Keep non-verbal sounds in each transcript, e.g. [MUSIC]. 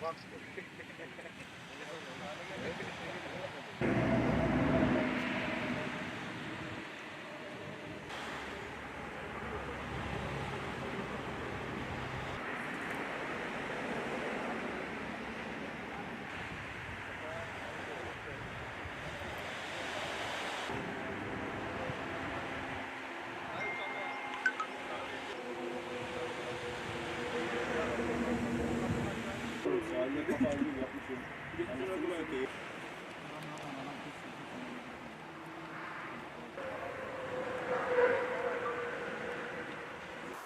Box. [LAUGHS]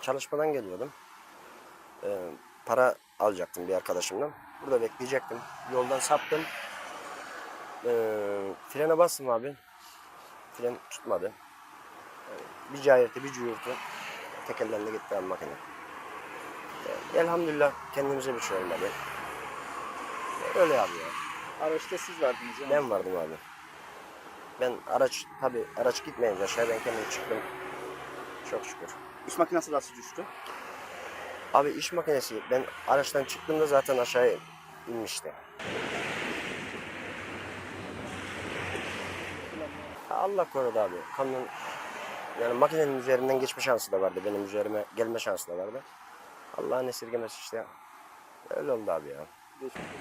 Çalışmadan geliyordum. Ee, para alacaktım bir arkadaşımdan. Burada bekleyecektim. Yoldan saptım. Ee, frene bastım abi. Fren tutmadı. Ee, bir cayırtı, bir cuyurtu. Tekerlerle gitti abi makine. Ee, elhamdülillah kendimize bir şey olmadı. Öyle abi ya. Araçta siz vardınız yani. Ben vardım abi. Ben araç tabi araç gitmeyince aşağı ben kendim çıktım. Çok şükür. İş makinesi nasıl düştü? Abi iş makinesi ben araçtan çıktığımda zaten aşağıya inmişti. Allah korudu abi. Kamyon yani makinenin üzerinden geçme şansı da vardı. Benim üzerime gelme şansı da vardı. Allah'ın esirgemesi işte. Öyle oldu abi ya. Geçmiş.